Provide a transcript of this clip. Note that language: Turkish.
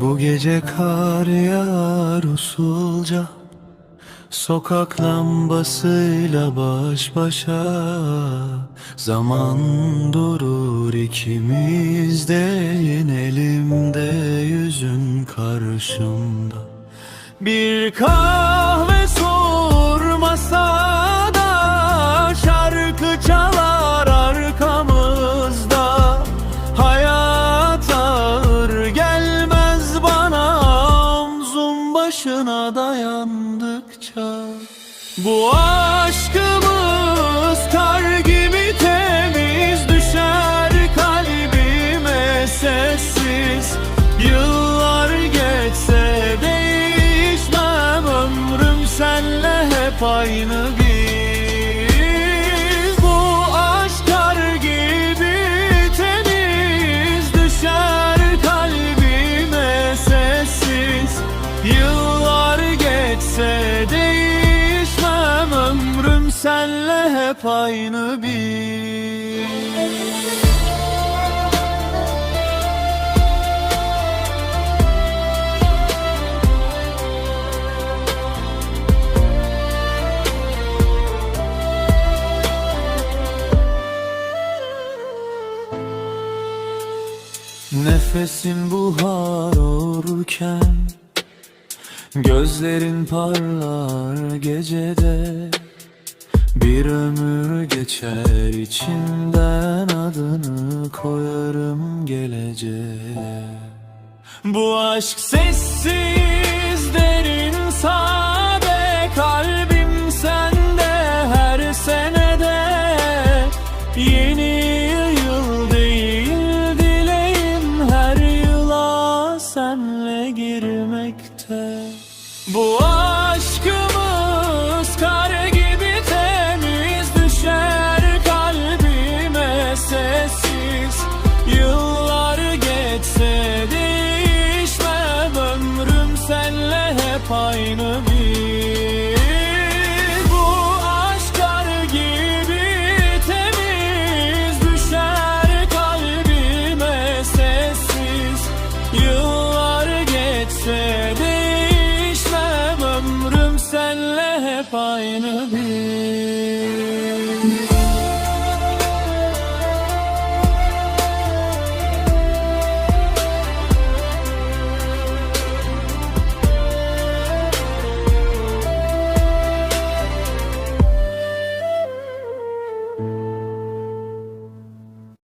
Bu gece kar yağar usulca Sokak lambasıyla baş başa. Zaman durur ikimizden Elimde yüzün karşımda. Bir kahve başına dayandıkça. Bu aşkımız kar gibi temiz Düşer kalbime sessiz. Yıllar geçse değişmem Ömrüm senle hep aynı biz hep aynı bir Nefesin buhar olurken Gözlerin parlar gecede bir ömür geçer içinden adını koyarım geleceğe. Bu aşk sessiz derin sade kalbim sende her senede. Yeni yıl değil dileğim her yıla senle girmekte. Bu aşk beni